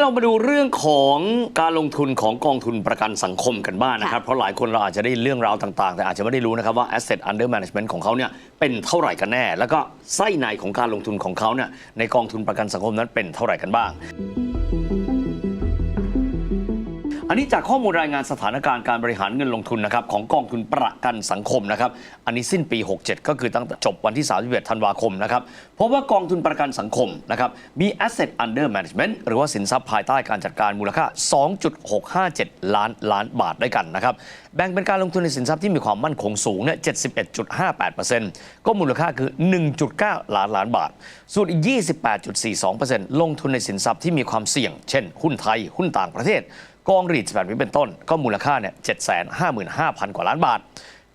เรามาดูเรื่องของการลงทุนของกองทุนประกันสังคมกันบ้างนะครับ เพราะหลายคนเราอาจจะได้เรื่องราวต่างๆ แต่อาจจะไม่ได้รู้นะครับว่า asset under management ของเขาเนี่ยเป็นเท่าไหร่กันแน่ แล้วก็ไส้ในของการลงทุนของเขาเนี่ยในกองทุนประกันสังคมนั้นเป็นเท่าไหร่กันบ้าง อันนี้จากข้อมูลรายงานสถานการณ์การบริหารเงินลงทุนนะครับของกองทุนประกันสังคมนะครับ อันนี้สิ้นปี 67 ก็คือตั้งแต่จบวันที่ 31 ธันวาคมนะครับพบว่ากองทุนประกันสังคมนะครับมี asset under management หรือว่าสินทรัพย์ภายใต้การจัดการมูลค่า 2.657 ล้านล้านบาทด้วยกันนะครับแบ่งเป็นการลงทุนในสินทรัพย์ที่มีความมั่นคงสูงเนี่ย 71.58%ก็มูลค่าคือ 1.9 ล้านล้านบาท ส่วนอีก 28.42%ลงทุนในสินทรัพย์ที่มีความเสี่ยง เช่น หุ้นไทย หุ้นต่างประเทศ กองรีดแบบนี้เป็นต้น ก็มูลค่าเนี่ยเจ็ดแสนห้าหมื่นห้าพันกว่าล้านบาท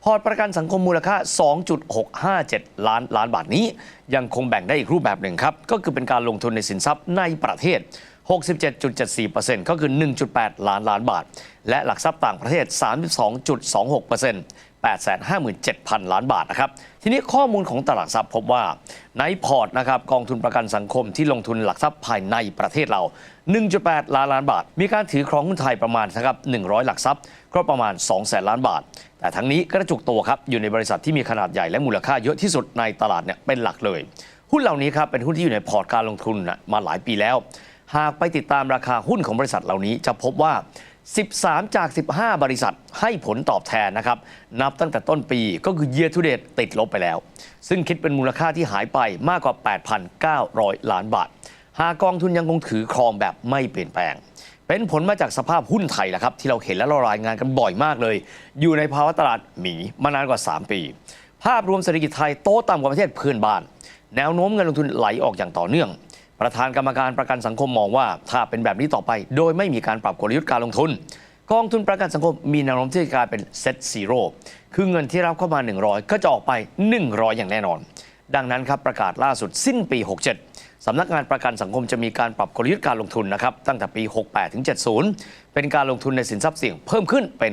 พอร์ตประกันสังคมมูลค่า 2.657 ล้านล้านบาทนี้ ยังคงแบ่งได้อีกรูปแบบหนึ่งครับ ก็คือเป็นการลงทุนในสินทรัพย์ในประเทศ 67.74%ก็คือ 1.8 ล้านล้านบาท และหลักทรัพย์ต่างประเทศ 32.26% 857,000 ล้านบาทนะครับ ทีนี้ข้อมูลของตลาดทรัพย์พบว่าในพอร์ตนะครับกองทุนประกันสังคมที่ลงทุนหลักทรัพย์ภายในประเทศเรา 1.8 ล้านล้านบาท มีการถือครองหุ้นไทยประมาณนะครับ100 หลักทรัพย์ก็ประมาณ 2 แสนล้านบาท แต่ทั้งนี้กระจุกตัวครับอยู่ในบริษัทที่มีขนาดใหญ่และมูลค่าเยอะที่สุดในตลาดเนี่ยเป็นหลักเลย หุ้นเหล่านี้ครับเป็นหุ้นที่อยู่ในพอร์ตการลงทุนมาหลายปีแล้ว หากไปติดตามราคาหุ้นของบริษัทเหล่านี้จะพบว่า 13 จาก 15 บริษัทให้ผลตอบแทนนะครับ นับตั้งแต่ต้นปีก็คือ year to date ติดลบไปแล้ว ซึ่งคิดเป็นมูลค่าที่หายไปมากกว่า 8,900 ล้านบาท หากกองทุนยังคงถือครองแบบไม่เปลี่ยนแปลง เป็นผลมาจากสภาพหุ้นไทยแหละครับ ที่เราเห็นและเรารายงานกันบ่อยมากเลย อยู่ในภาวะตลาดหมีมานานกว่า 3 ปี ภาพรวมเศรษฐกิจไทยโตต่ำกว่าประเทศเพื่อนบ้าน แนวโน้มเงินลงทุนไหลออกอย่างต่อเนื่อง ประธานกรรมการประกันสังคมมองว่า ถ้าเป็นแบบนี้ต่อไป โดยไม่มีการปรับกลยุทธ์การลงทุน กองทุนประกันสังคมมีแนวโน้มที่จะกลายเป็นเซตซีโร่คือเงินที่รับเข้ามา 100 ก็จะออกไป 100 อย่างแน่นอน ดังนั้นครับประกาศล่าสุดสิ้นปี 67สำนักงานประกันสังคมจะมีการปรับกลยุทธ์การลงทุนนะครับตั้งแต่ปี 68ถึง70 เป็นการลงทุนในสินทรัพย์เสี่ยงเพิ่มขึ้นเป็น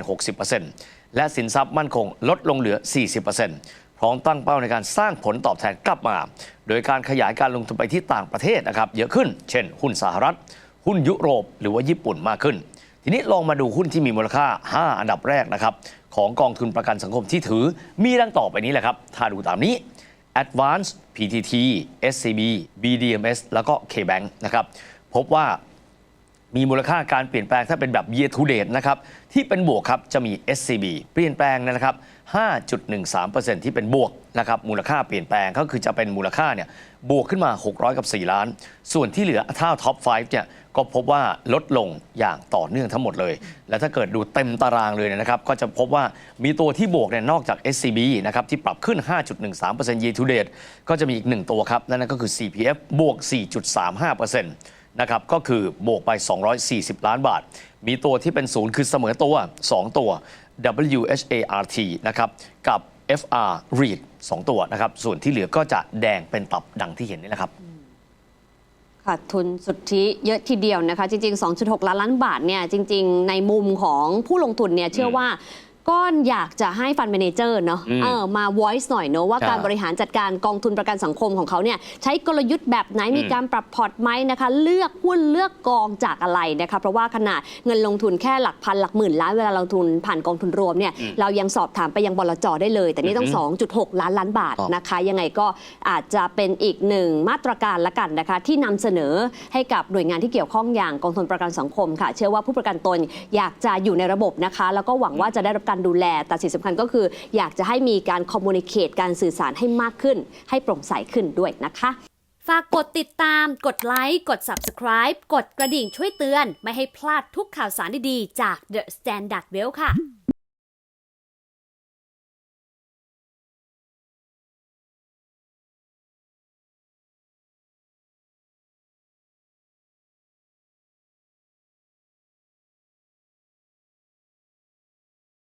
60%และสินทรัพย์มั่นคงลดลงเหลือ 40% ร้อมตั้งเป้าในการสร้างผลตอบแทนกลับมา โดยการขยายการลงทุนไปที่ต่างประเทศนะครับเยอะขึ้น เช่น หุ้นสหรัฐ หุ้นยุโรป หรือว่าญี่ปุ่นมากขึ้น ทีนี้ลองมาดูหุ้นที่มีมูลค่า 5 อันดับแรกนะครับของกองทุนประกันสังคมที่ถือ มีดังต่อไปนี้แหละครับถ้าดูตามนี้ Advance PTT SCB BDMS แล้วก็ KBank นะครับพบว่า มีมูลค่าการเปลี่ยนแปลงถ้าเป็นแบบ year to date นะครับที่เป็นบวกครับจะมี SCB เปลี่ยนแปลงนะครับ 5.13%ที่เป็นบวกนะครับมูลค่าเปลี่ยนแปลงก็คือจะเป็นมูลค่าเนี่ยบวกขึ้นมา 600 กับ 4 ล้าน ส่วนที่เหลือถ้าท็อป 5 เนี่ยก็พบว่าลดลงอย่างต่อเนื่องทั้งหมดเลย และถ้าเกิดดูเต็มตารางเลยนะครับ ก็จะพบว่ามีตัวที่บวกเนี่ยนอกจาก SCB นะครับที่ปรับขึ้น 5.13% year to date ก็จะมีอีกหนึ่งตัวครับ นั่นก็คือ CPF บวก 4.35% นะครับก็คือบวกไป 240 ล้านบาท มีตัวที่เป็นศูนย์คือเสมอตัว 2 ตัว WHART นะครับกับ FR REIT 2 ตัวนะครับ ส่วนที่เหลือก็จะแดงเป็นตับดังที่เห็นนี่แหละครับขาดทุนสุทธิเยอะทีเดียวนะคะ จริง ๆ 2.6 ล้านล้านบาทเนี่ยจริง ๆ ในมุมของผู้ลงทุนเนี่ยเชื่อว่า ก็อยากจะให้ฟันเมนเจอร์เนาะอืมเออมา voice หน่อยเนาะว่าใช่การบริหารจัดการกองทุนประกันสังคมของเขาเนี่ยใช้กลยุทธ์แบบไหนมีการปรับพอร์ตไหมนะคะ เลือกหุ้นเลือกกองจากอะไรนะคะ เพราะว่าขนาดเงินลงทุนแค่หลักพันหลักหมื่นล้านเวลาลงทุนผ่านกองทุนรวมเนี่ยเรายังสอบถามไปยังบลจได้เลย แต่นี่ต้อง 2.6 ล้านล้านบาทครับนะคะ ยังไงก็อาจจะเป็นอีกหนึ่งมาตรการละกันนะคะ ที่นำเสนอให้กับหน่วยงานที่เกี่ยวข้องอย่างกองทุนประกันสังคมค่ะ เชื่อว่าผู้ประกันตนอยากจะอยู่ในระบบนะคะ แล้วก็หวังว่าจะได้รับการดูแล แต่สิ่งสำคัญก็คืออยากจะให้มีการคอมมูนิเคตการสื่อสารให้มากขึ้น ให้โปร่งใสขึ้นด้วยนะคะ ฝากกดติดตาม กดไลค์ กด Subscribe กดกระดิ่งช่วยเตือน ไม่ให้พลาดทุกข่าวสารดีๆ จาก The Standard Well ค่ะ